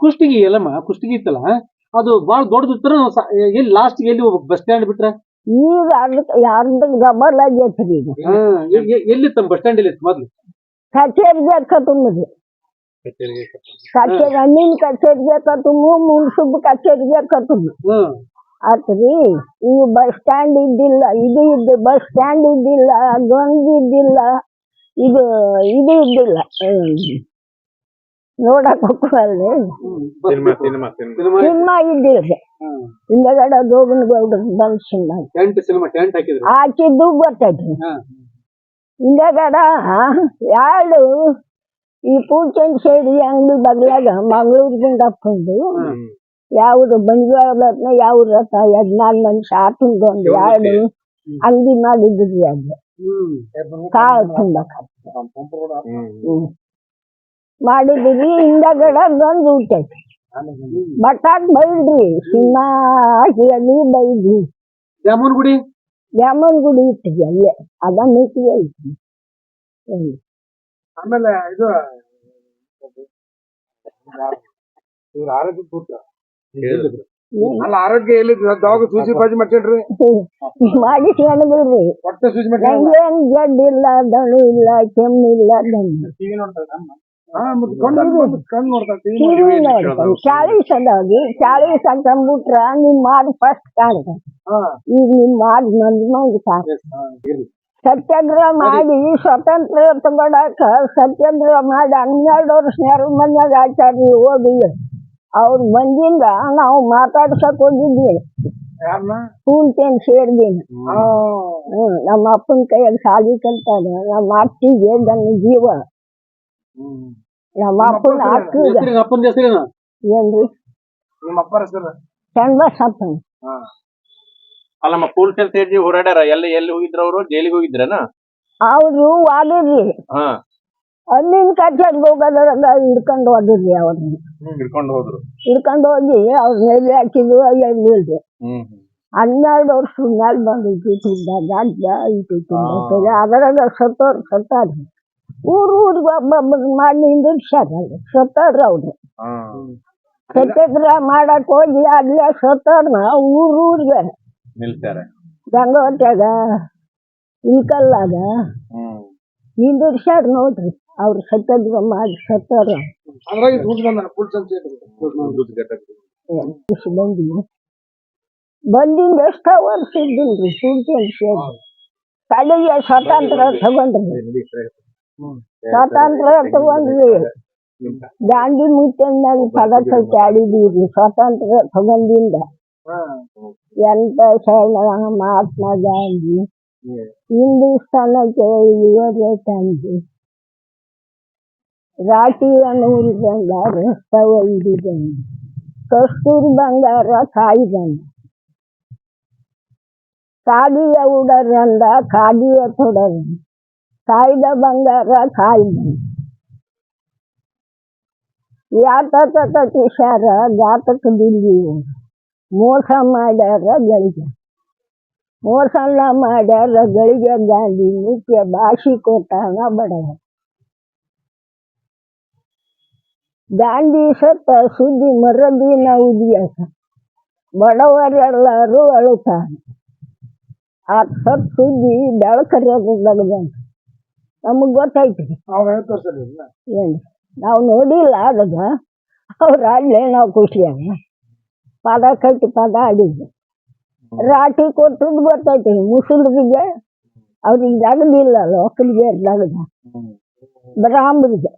ಕುಷ್ಟಗಿ ಎಲ್ಲಮ್ಮ ಕುಷ್ಟಗಿ ಇತ್ತಲ್ಲ ಅದು ಬಾಳ ಇತ್ತರ ಎಲ್ಲಿ ಲಾಸ್ಟ್ ಎಲ್ಲಿ ಹೋಗ್ಬೇಕು ಬಸ್ ಸ್ಟ್ಯಾಂಡ್ ಬಿಟ್ರ? ಈಗ ಅದಕ್ಕೆ ಯಾರ್ದು ಡಬಲ್ ಆಗೈತ್ರಿ ಈಗ. ಹಾ, ಎ- ಎ- ಎಲ್ಲಿತ್ತಮ್ಮ ಬಸ್ ಸ್ಟ್ಯಾಂಡ್ ಎಲ್ಲಿ ಮೊದ್ಲು? ಕಚೇರಿಗೆ ಕಟ್ಟುಮ್ಮದು ಕಚೇರಿ ಹಣ್ಣಿನ ಕಚೇರಿಗೆ ಕಟ್ಟುಮು ಮುನ್ಸುಬ್ ಕಚೇರಿಗೆ ಹ್ಮ್ ಆತ್ರಿ ಈ ಬಸ್ ಸ್ಟ್ಯಾಂಡ್ ಇದ್ದಿಲ್ಲ ಇದು ಇದ್ದು ಬಸ್ ಸ್ಟ್ಯಾಂಡ್ ಇದ್ದಿಲ್ಲ ಗೊಂದ್ ಇದ್ದಿಲ್ಲ ಇದು ಇದು ಇದ್ದಿಲ್ಲ. ನೋಡಕ್ ಹೋಗುವಲ್ಲಿ cinema cinema. Cinema cinema cinema ಇದ್ದಿಲ್ಲ ಹಿಂದಗಡೆ ದೋಗನ್ ಗೌಡ ಬಂದ್ ಸಿನಿಮಾ. ಟೆಂಟ್ ಸಿನಿಮಾ ಟೆಂಟ್ ಹಾಕಿದ್ರು? ಹಾಕಿದ್ದು ಬರ್ತೈತಿ ಹಾ. ಹಿಂದಗಡ ಎರಡು ಈ ಪೂಚನ್ ಸೇರಿ ಅಂಗಡಿ ಬಗ್ಲಾಗ ಮಂಗಳೂರಿಂದ ಹಾಕೊಂಡು ಯಾವ್ದು ಬಂಡವಾಳ ಯಾವ ರಥ ಯಜ್ಞಾನ್ ಮನುಷ್ಯ ಆತಂದು ಒಂದು ಎರಡು ಅಂಗಡಿ ಮಾಡಿದ್ರಿ ಅದು ಕಾಳು ತುಂಬಕ್ ಹ್ಮ್. ಹ್ಮ್ ಮಾಡಿದ್ರಿ ಹಿಂದಗಡ ಬಂದು ಹುಟ್ಟೈತಿ ಬಟಾಟ್ ಬೈದ್ರಿ ಸಿಂಹ ಎಲ್ಲಿ ಬೈದ್ರಿ ಜಾಮೂನ್ ಗುಡಿ ಯಾಮನ್ ಗುಡಿ ಇಟ್ಟಿದ್ವಿ ಅಲ್ಲೇ ಅದನ್ನ ಇಟ್ಟಿಗೆ ಐತಿ ಹ್ಮ್. ಆಮೇಲೆ ಇದು ಇವ್ರ ಆರೋಗ್ಯ ಕೂತ ಅಲ್ಲ ಆರೋಗ್ಯ ಎಲ್ಲಿ ದವಾಗ ಸೂಜಿ ಪಾಜಿ ಮಾಡ್ತೇನ್ರಿ ಮಾಡಿಸ್ಕೊಂಡ್ಬಿಡ್ರಿ ಹೊಟ್ಟೆ ಸೂಜಿ ಮಾಡ್ತೇನೆ ನಂಗೇನ್ ಜಡ್ ಇಲ್ಲ ದಣು ಇಲ್ಲ ಕೆಮ್ಮು ಇಲ್ಲ ದಣ್ಣು ಟಿವಿ ನೋಡ್ತಾರೆ ಹಾ ಮತ್ತೆ ಕಣ್ಣು ಕಣ್ಣು ನೋಡ್ತಾರೆ ಟಿವಿ ಟಿವಿ ನೋಡ್ತಾನೆ ಚಾಳೀಸ್ ಅದಾವ್ರಿ ಚಾಳೀಸ್ ಅಂತಂದ್ಬಿಟ್ರ ನಿಮ್ ಮಾಡ್ ಫಸ್ಟ್ ಕಾಣ್ತ ಹಾ. ಈಗ ನಿಮ್ ಮಾಡ್ ಮಂದಿ ಮಂದಿ ಕಾಣ ಇರ್ಲಿ. ಸತ್ಯಾಗ್ರಹ ಮಾಡಿ ಸ್ವತಂತ್ರ ತಗೊಳಕ ಸತ್ಯಾಗ್ರಹ ಮಾಡಿ ಹನ್ನೆರಡು ವರ್ಷ ನೆರ ಮನ್ಯಾಗ ಆಚಾರ್ಯ ಹೋಗಿ ಅವ್ರ ಬಂದಿಂದ ನಾವು ಮಾತಾಡ್ಸಕ್ ಹೋಗಿದ್ವಿ. ಯಾರನ್ನ ಕೂಲ್ತೇನ್ ಸೇರ್ದೇನೆ ಹ್ಮ್ ನಮ್ಮ ಅಪ್ಪನ ಕೈಯಾಗ ಸಾಲಿ ಕಲ್ತಾರ ನಮ್ಮ ಅತ್ತಿಗೆ ನನ್ನ ಜೀವ. ನಮ್ಮ ಅಪ್ಪನ ಅಕ್ಕಗ ಹೆಸರಿನ ಅಪ್ಪನ ಹೆಸರೇನ? ಏನ್ರಿ? ನಿಮ್ಮ ಅಪ್ಪರ ಹೆಸರು ಅಲ್ಲಮ್ಮ ಕೂಲ್ಸೆಲ್ ಸೇರ್ಜಿ ಹೋರಾಡ್ಯಾರ. ಎಲ್ಲಿ ಎಲ್ಲಿ ಹೋಗಿದ್ರ ಅವರು? ಜೈಲಿಗೆ ಹೋಗಿದ್ರನ? ಅವ್ರು ಹಾ. ಅಲ್ಲಿನ ಕಚೇರಿಗೆ ಹೋಗೋದ್ರಾಗ ಹಿಡ್ಕೊಂಡು ಹೋದ್ರಿ ಅವ್ರನ್ನ ಹಿಡ್ಕೊಂಡು ಹೋದ್ರು. ಹಿಡ್ಕೊಂಡು ಹೋಗಿ ಅವ್ರ ಮೇಲೆ ಹಾಕಿದ್ರು ಹ್ಮ್ ಹನ್ನೆರಡು ವರ್ಷ ಮೇಲೆ ಬಂದು ಇಟ್ಟಿದ್ದಾಗ ಅದರಾಗ ಸತ್ತೋರ್ ಸತ್ತಾರ್ರಿ. ಊರ್ ಊರಿಗೆ ಒಬ್ಬೊಬ್ಬ ಮಾಡಿ ನಿಂದಿರ್ಸ್ಯಾರಲ್ಲ ಸತ್ತಾರ್ರಿ ಅವ್ರು. ಸತ್ಯಾಗ್ರಹ ಮಾಡಕ್ ಹೋಗಿ ಅಲ್ಲೇ ಸತ್ತಾರ್ನ ಊರ್ ಊರಿಗೆ. ನಿಲ್ಸ್ಯಾರ. ಗಂಗಾವತ್ಯಾಗ ಇಲ್ಕಲ್ಲಾಗ ನೋಡ್ರಿ ಅವ್ರು ಸತ್ಯಾಗ್ರಹ ಮಾಡಿ ಸತ್ತಾರ ಬಂದ ಬಂದಿಂದ ಎಷ್ಟ ವರ್ಷ ಇದ್ದಿಲ್ರಿ ಪೂರ್ತಿ ಸೇರಿ ಕಡೆಗೆ ಸ್ವತಂತ್ರ ತಗೊಂಡ್ರಿ. ಸ್ವಾತಂತ್ರ್ಯ ತಗೊಂಡ್ರಿ ಗಾಂಧಿ ಮುತ್ತಿನ ಪದಕ ಆಡಿದೀವಿ ಸ್ವಾತಂತ್ರ್ಯ ತಗೊಂಡಿಂದ ಎಂತ ಶರಣ ಮಹಾತ್ಮ ಗಾಂಧಿ ಹಿಂದೂಸ್ತಾನಕ್ಕೆ ಇವರೇ ತಂದು ರಾಟಿಯ ನೂರು ಬಂಗಾರ ರಕ್ತವ ಹಿಡಿದಂದು ಕಸ್ತೂರಿ ಬಂಗಾರ ಕಾಯ್ದಂದು ಕಾಡಿಯ ಉಡರಂದ ಕಾಡಿಯ ತೊಡರು ಕಾಯ್ದ ಬಂಗಾರ ಕಾಯ್ದಂದು ಯಾತಕ ಕಟಿಸ್ಯಾರ ಘಾತಕ ದಿಲ್ಲಿ ಮೋಸ ಮಾಡ್ಯಾರ ಗಳಿಗೆ ಮೋಸನ ಮಾಡ್ಯಾರ ಗಳಿಗೆ ಗಾಂಧಿ ಮುಖ್ಯ ಭಾಷಿ ಕೊಟ್ಟಾನ ಬಡವ ಗಾಂಧಿ ಸತ್ತ ಸುದ್ದಿ ಮರದಿನ ಉದ್ಯಾಸ ಬಡವರೆಲ್ಲರೂ ಅಳುತ್ತಾರೆ ಆ ಸತ್ ಸುದ್ದಿ ಬೆಳಕರಿಯಾದಾಗ ಬಂತು ನಮಗ್ ಐವತ್ತು ಏನು? ನಾವು ನೋಡಿಲ್ಲ ಅದಾಗ ಅವ್ರ ಅಲ್ಲೇ ನಾವು ಖುಷಿಯಾಗ ಪದ ಕಟ್ಟಿ ಪದ ಆಡಿದ್ವಿ. ರಾಟಿ ಕೊಟ್ಟದ್ದು ಗೊತ್ತೈತಿ ಮುಸಲ್ರಿಗೆ ಅವ್ರಿಗೆ ಜಗದಿಲ್ಲ ಒಕ್ಕಲಿಗೆ ಜಗದ. ಬ್ರಾಹ್ಮರಿಗೆ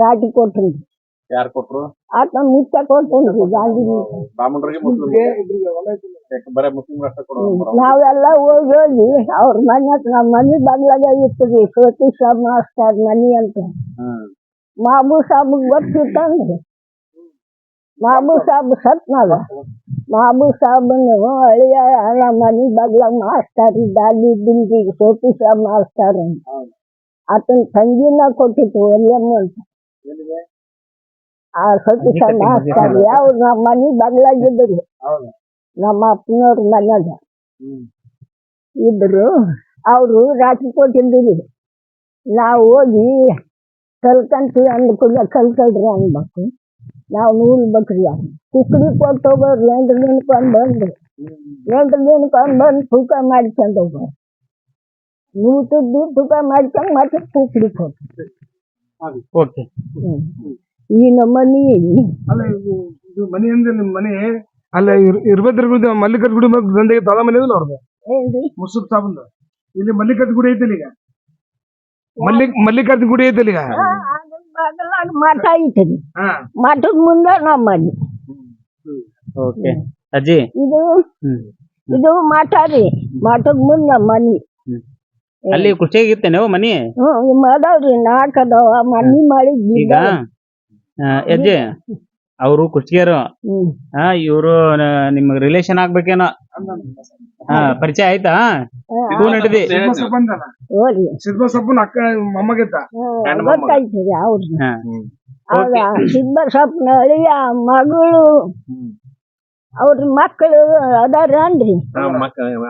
ರಾಟಿ ಕೊಟ್ಟಿದ್ವಿ ಯಾರ್ ಕೊಟ್ರು? ಆತ ಮುಚ್ಚ ಕೊಟ್ಟನ್ರಿ ಗಾಂಧಿ ಮುಚ್ಚ. ಬ್ರಾಹ್ಮಣರಿಗೆ ಮುಸ್ಲಿಂ ಇಬ್ರಿಗೆ ಹೊಲ ಐತಿಲ್ಲ ಬರೇ ಮುಸ್ಲಿಂ ಅಷ್ಟ ಕೊಡೋದು ನಾವೆಲ್ಲ ಹೋಗಿ ಹೋಗಿ ಅವ್ರ ಮನೆ ಹತ್ರ ನಮ್ಮ ಮನೆ ಬಾಗ್ಲಾಗ ಇರ್ತದೆ ಸೋತಿ ಸಾಬ್ ಮಾಸ್ಟರ್ ಮನಿ ಅಂತ ಹ್ಮ್ ಮಾಬು ಸಾಬ್ಗ್ ಗೊತ್ತಿತ್ತಂದ್ರಿ ಮಾಬು ಸಾಬ್ ಸತ್ನಲ್ಲ ಮಾಬು ಸಾಬನು ಅಳಿಯ ನಮ್ಮ ಮನೆ ಬಾಗ್ಲಾಗ ಮಾಸ್ಟರ್ ಇದ್ದ ಅಲ್ಲಿ ದಿಲ್ಗಿ ಸೋತಿ ಸಾಬ್ ಮಾಸ್ಟರ್ ಅಂತ ಆತನ ತಂಗಿನ ಕೊಟ್ಟಿತ್ತು ಒಲ್ಯಮ್ಮ ಅಂತ ಆ ಸೋತಿ ಸಾಬ್ ಮಾಸ್ಟರ್ ಯಾವ ನಮ್ಮ ಮನೆ ಬಾಗ್ಲಾಗಿದ್ದರು ಹೌದು ನಮ್ಮ ಅಪ್ಪನವ್ರ ಮನ್ಯಾಗ ಇಬ್ಬರು ಅವರು ರಾತ್ರಿ ಕೊಟ್ಟಿದ್ದೀರಿ ನಾವು ಹೋಗಿ ಕಲ್ಕಂತೀವಿ ಅಂದ ಕಲ್ಕಳ್ರಿ ಅನ್ಬೇಕು ನಾವು ನೂಲ್ಬೇಕ್ರಿ ಅದು. ಕುಕ್ಕಡಿ ಕೊಟ್ಟು ಹೋಗೋರು ಎಂಟು ದಿನಕ್ಕೊಂದು ಬಂದು ಎಂಟು ದಿನಕ್ಕೊಂದು ಬಂದು ತೂಕ ಮಾಡ್ಕೊಂಡು ಹೋಗೋರು. ನೂತದ್ದು ತೂಕ ಮಾಡ್ಕೊಂಡು ಮತ್ತೆ ಕುಕ್ಕಡಿ ಕೊಟ್ಟು ಓಕೆ ಈ ನಮ್ಮ ಅಲ್ಲ ಇದು ಇದು ಮನೆ ಅಂದ್ರೆ ಮನೆ ಅಲ್ಲ ಇರ್ಬೇದ್ರ ಗುಡಿ ಗುಡಿ ಮಗ್ ದಂಡೆಗೆ ತಳ ಮನೆ ಏನ್ರಿ? ಮುಸುಪ್ ಸಾಬಂದು ಇಲ್ಲಿ ಮಲ್ಲಿಕಾರ್ಜುನ ಗುಡಿ ಐತಿ ಈಗ? ಮಲ್ಲಿಕ್ ಮಲ್ಲಿಕಾರ್ಜುನ ಗುಡಿ ಐತಿ ಈಗ? ಮಠ ಐತ್ರಿ. ಹಾ. ಮಠದ ಮುಂದೆ ನಮ್ಮ ಮನೆ. ಓಕೆ. ಅಜ್ಜಿ? ಇದು ಇದು ಮಠ ರೀ. ಮಠದ ಮುಂದೆ ನಮ್ಮ ಮನೆ. ಅಲ್ಲಿ ಕುರ್ಚಿಯಾಗಿತ್ತೇನೆ ಮನಿ? ಹ್ಮ್ ಅದಾವ್ರಿ ನಾಲ್ಕು ಅದಾವ. ಮನಿ ಮಾಡಿ ಈಗ? ಅಜ್ಜಿ? ಅವರು ಕುಷ್ಟಿಯರು ಹಾ ಇವರು ನಿಮ್ ರಿಲೇಶನ್ ಆಗ್ಬೇಕೇನೋ. ಹಾ ಪರಿಚಯ ಆಯ್ತಾ? ಹೂ ನಟಿದಿ ಸಿದ್ಬಸಪ್ಪನ ಅಕ್ಕ ಮೊಮ್ಮಗಿದ್ದ. ಗೊತ್ತಾಯ್ತದೆ ಹಾ. ಆಗ ಅಳಿಯ ಮಗಳು ಅವ್ರ ಮಕ್ಕಳು ಅದಾರನ್ರಿ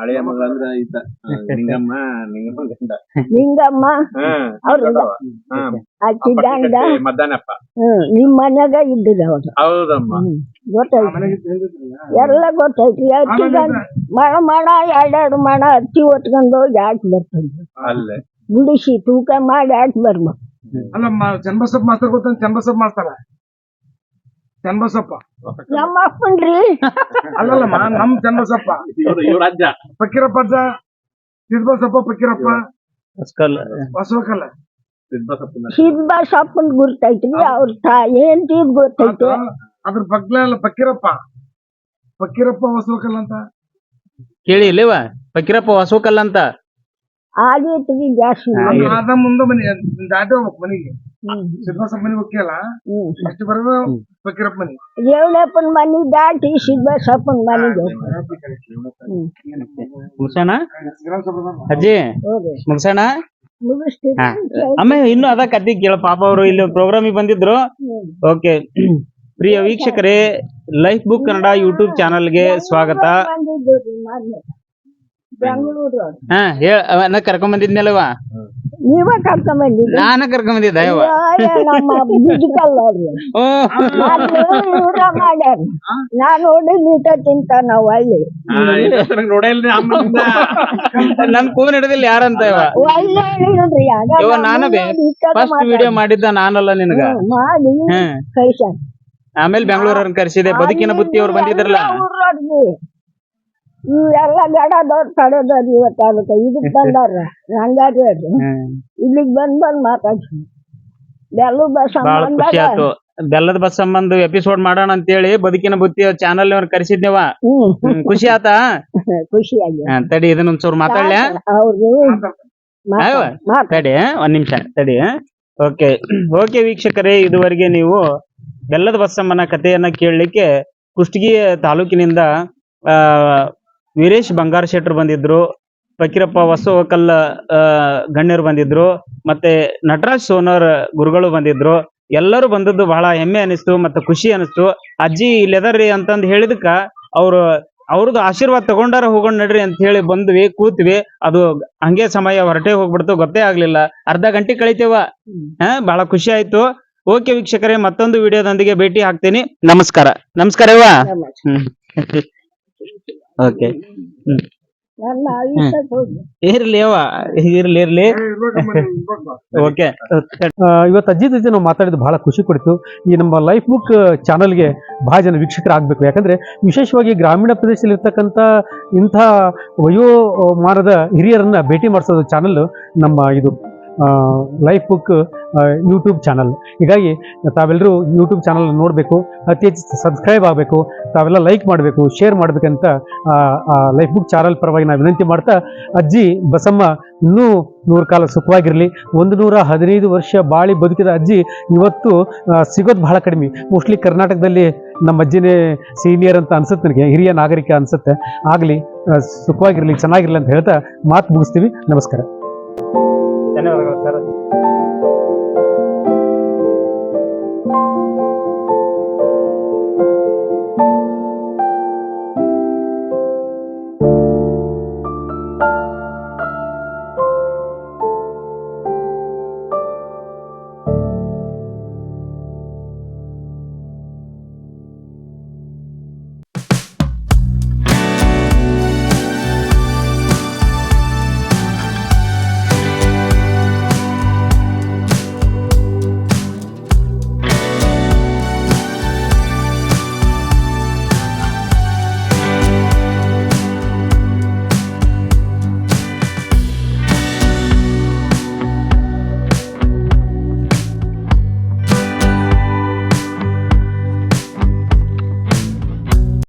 ಹಳೆಯ ಮಗಳ ಅಂದ್ರ ಈತ ನಿಂಗಮ್ಮ ನಿಂಗಮ್ಮ ಗಂಡ. ನಿಂಗಮ್ಮ ಅವ್ರ ಅಕ್ಕಿ ಗಂಡ. ಮದ್ದಾನಪ್ಪ ಹ್ಮ್ ನಿಮ್ ಮನ್ಯಾಗ ಇದ್ದಿದ್ ಅವ್ರು. ಹೌದಮ್ಮ. ಹ್ಮ್ ಗೊತ್ತಾಯ್ತು. ಎಲ್ಲ ಗೊತ್ತೈತಿ ಅಕ್ಕಿ ಗಂಡ ಮಣ ಮಣ ಎರಡೆರಡು ಮಣ ಅಕ್ಕಿ ಹೊತ್ಕೊಂಡು ಹೋಗಿ ಹಾಕಿ ಬರ್ತದೆ. ಅಲ್ಲೇ. ಗುಡಿಸಿ ತೂಕ ಮಾಡಿ ಹಾಕಿ ಬರ್ಬೇಕು. ಅಲ್ಲ ಚನ್ನಬಸಪ್ಪ ಮಾಸ್ತರ್ ಗೊತ್ತ ಚನ್ನಬಸಪ್ಪ ಮಾಸ್ತರ. ಚನ್ನಬಸಪ್ಪ ನಮ್ಮ ಅಪ್ಪನ್ರಿ ಅಲ್ಲಲ್ಲಮ್ಮ ನಮ್ ಚನ್ನಬಸಪ್ಪ ಅಜ್ಜ. ಫಕೀರಪ್ಪ ಅಜ್ಜ ಸಿದ್ಬಸಪ್ಪ ಫಕೀರಪ್ಪ. ಬಸವಕಲ್ಲ ಸಿದ್ಬಸಪ್ಪನ ಗುರ್ತೈತ್ರಿ ಅವ್ರ ಏನ್ ಏನ್ರಿ ಗೊತ್ತೈತಿ ಅದ್ರ- ಅದ್ರ ಬಗ್ಲ ಫಕೀರಪ್ಪ. ಫಕೀರಪ್ಪ ಬಸವಕಲ್ಲ ಅಂತ. ಕೇಳಿ ಇಲ್ಲವ ಫಕೀರಪ್ಪ ಹೊಸಕಲ್ ಅಂತ. ಆಗೈತ್ರಿ ಜಾಸ್ತಿ. ಅದ ಮುಂದೆ ಮನೆ ದಾಟಿ ಹೋಗ್ಬೇಕು ಮನೆಗೆ. ಹ್ಮ್. ಸಿದ್ಬಸಪ್ಪ ಮುಖ್ಯ ಹೋಗ್ಯಲ್ಲ ಹ್ಮ್. ಅಷ್ಟು ಬರೋದು? ಫಕೀರಪ್ಪ ಮನೆ. ರೇವಣಪ್ಪನ ಮನೆ ದಾಟಿ ಸಿದ್ದಸಪ್ಪನ ಮನೆಗೆ ಮುಗಿಸೋಣ ಅಜ್ಜಿ ಮುಗಿಸೋಣ. ಆಮೇಲೆ ಇನ್ನು ಅದ ಕತ್ತಿ ಕೇಳ. ಪಾಪ ಅವರು ಇಲ್ಲಿ ಪ್ರೋಗ್ರಾಮಿಗೆ ಬಂದಿದ್ರು. ಓಕೆ ಪ್ರಿಯ ವೀಕ್ಷಕರೇ ಲೈಫ್ ಬುಕ್ ಕನ್ನಡ ಯೂಟ್ಯೂಬ್ ಚಾನಲ್ಗೆ ಸ್ವಾಗತ. ಹಾ ಹೇಳ. ನಾ ಕರ್ಕೊಂಡ್ ಬಂದಿದ್ನಲ್ವ ನೀವ ಕರ್ಕೊಂಡ್ ಬಂದಿದ್ರಿ ನಾನ ಕರ್ಕೊಂಡ್ ಬಂದಿದ್ದ ಯವ್ವ ನಮ್ಮ ಬಿಜಿಕಲ್ ಅವ್ರು. ಓ, ಇವ್ರ ಮಾಡ್ಯಾರ. ನಾ ನೋಡಿ ನೀಟ ತಿಂತ ನಾವ್ ಅಲ್ಲಿ. ನನ್ ಕೂನ್ ಹಿಡಿದಿಲ್ಲ ಯಾರಂತ ಇವ ನಾನ ಫಸ್ಟ್ ವಿಡಿಯೋ ಮಾಡಿದ್ದ ನಾನಲ್ಲ ನಿನಗ. ಮಾಡಿ ಆಮೇಲೆ ಬೆಂಗಳೂರವ್ರನ್ನ ಕರ್ಸಿದೆ. ಬದುಕಿನ ಬುತ್ತಿ ಅವ್ರು ಬಂದಿದ್ರಲ್ಲ. ಇವೆಲ್ಲ ಗಡದವ್ರು ತಡೆದವ್ರು ಇವತ್ತು ಅದಕ್ಕೆ ಇದಕ್ಕೆ ಬಂದಾರ ರಂಗಾರಿ ಅವ್ರು. ಇಲ್ಲಿಗೆ ಬಂದ್ ಬಂದ್ ಮಾತಾಡ್ಸಿ. ಬೆಲ್ಲದ ಬಸ್ ಬಾಳ ಖುಷಿ ಆಯ್ತು. ಬೆಲ್ಲದ ಬಸ್ ಸಂಬಂಧ ಎಪಿಸೋಡ್ ಮಾಡೋಣ ಅಂತೇಳಿ ಬದುಕಿನ ಬುತ್ತಿ ಚಾನಲ್ ಅವ್ರ ಕರೆಸಿದ್ನೇವ ಖುಷಿ ಆತ? ಖುಷಿ ಖುಷಿಯಾಗಿ ತಡಿ ಇದನ್ನ ಮಾತಾಡ್ಲ್ಯಾ ಅವ್ರು ತಡಿ ಒಂದ್ ನಿಮಿಷ ತಡಿ ಓಕೆ ಓಕೆ ವೀಕ್ಷಕರೇ ಇದುವರೆಗೆ ನೀವು ಬೆಲ್ಲದ ಬಸಮ್ಮನ ಕಥೆಯನ್ನ ಕೇಳಲಿಕ್ಕೆ ಕುಷ್ಟಗಿ ತಾಲೂಕಿನಿಂದ ಆ ವೀರೇಶ್ ಬಂಗಾರ ಶೆಟ್ರು ಬಂದಿದ್ರು ಫಕೀರಪ್ಪ ವಸುವಕಲ್ಲ ಗಣ್ಯರು ಬಂದಿದ್ರು ಮತ್ತೆ ನಟರಾಜ್ ಸೋನರ್ ಗುರುಗಳು ಬಂದಿದ್ರು. ಎಲ್ಲರೂ ಬಂದದ್ದು ಬಹಳ ಹೆಮ್ಮೆ ಅನಿಸ್ತು ಮತ್ತೆ ಖುಷಿ ಅನಿಸ್ತು. ಅಜ್ಜಿ ಇಲ್ಲೆದರ್ರಿ ಅಂತಂದು ಹೇಳಿದಕ್ಕ ಅವ್ರು ಅವ್ರದ್ದು ಆಶೀರ್ವಾದ ತಗೊಂಡಾರ ಹೋಗೋಣ ನಡ್ರಿ ಅಂತ ಹೇಳಿ ಬಂದ್ವಿ ಕೂತ್ವಿ. ಅದು ಹಂಗೆ ಸಮಯ ಹೊರಟೆ ಹೋಗ್ಬಿಡ್ತು ಗೊತ್ತೇ ಆಗ್ಲಿಲ್ಲ. ಅರ್ಧ ಗಂಟೆ ಕಳಿತೇವ. ಹಾ ಬಹಳ ಖುಷಿ ಆಯ್ತು. ಓಕೆ ವೀಕ್ಷಕರೇ ಮತ್ತೊಂದು ವಿಡಿಯೋದೊಂದಿಗೆ ಭೇಟಿ ಹಾಕ್ತೀನಿ ನಮಸ್ಕಾರ. ನಮಸ್ಕಾರ. ಓಕೆ ಇರ್ಲಿ ಅವ್ವ ಇರ್ಲಿ ಇರ್ಲಿ. ಓಕೆ ಆ, ಇವತ್ತು ಅಜ್ಜಿ ಜೊತೆ ನಾವು ಮಾತಾಡಿದ್ದು ಬಹಳ ಖುಷಿ ಕೊಡ್ತು. ಈ ನಮ್ಮ ಲೈಫ್ ಬುಕ್ ಚಾನಲ್ಗೆ ಬಹಳ ಜನ ವೀಕ್ಷಕರಾಗಬೇಕು ಯಾಕಂದ್ರೆ ವಿಶೇಷವಾಗಿ ಗ್ರಾಮೀಣ ಪ್ರದೇಶದಲ್ಲಿ ಇರ್ತಕ್ಕಂಥ ಇಂಥ ವಯೋಮಾನದ ಹಿರಿಯರನ್ನ ಭೇಟಿ ಮಾಡಿಸೋದು ಚಾನಲ್ ನಮ್ಮ ಇದು ಲೈಫ್ ಬುಕ್ ಯೂಟ್ಯೂಬ್ ಚಾನಲ್ ಹೀಗಾಗಿ ತಾವೆಲ್ಲರೂ ಯೂಟ್ಯೂಬ್ ಚಾನಲ್ ನೋಡಬೇಕು, ಅತಿ ಹೆಚ್ಚು ಸಬ್ಸ್ಕ್ರೈಬ್ ಆಗಬೇಕು, ತಾವೆಲ್ಲ ಲೈಕ್ ಮಾಡಬೇಕು ಶೇರ್ ಮಾಡಬೇಕಂತ ಲೈಫ್ ಬುಕ್ ಚಾನಲ್ ಪರವಾಗಿ ನಾವು ವಿನಂತಿ ಮಾಡ್ತಾ, ಅಜ್ಜಿ ಬಸಮ್ಮ ಇನ್ನೂ ನೂರು ಕಾಲ ಸುಖವಾಗಿರಲಿ. ಒಂದು ನೂರ ಹದಿನೈದು ವರ್ಷ ಬಾಳಿ ಬದುಕಿದ ಅಜ್ಜಿ ಇವತ್ತು ಸಿಗೋದು ಬಹಳ ಕಡಿಮೆ. ಮೋಸ್ಟ್ಲಿ ಕರ್ನಾಟಕದಲ್ಲಿ ನಮ್ಮ ಅಜ್ಜಿನೇ ಸೀನಿಯರ್ ಅಂತ ಅನ್ಸುತ್ತೆ ನನಗೆ, ಹಿರಿಯ ನಾಗರಿಕ ಅನ್ಸುತ್ತೆ. ಆಗಲಿ ಸುಖವಾಗಿರಲಿ, ಚೆನ್ನಾಗಿರಲಿ ಅಂತ ಹೇಳ್ತಾ ಮಾತು ಮುಗಿಸ್ತೀವಿ. ನಮಸ್ಕಾರ. ಧನ್ಯವಾದಗಳು ಸರ್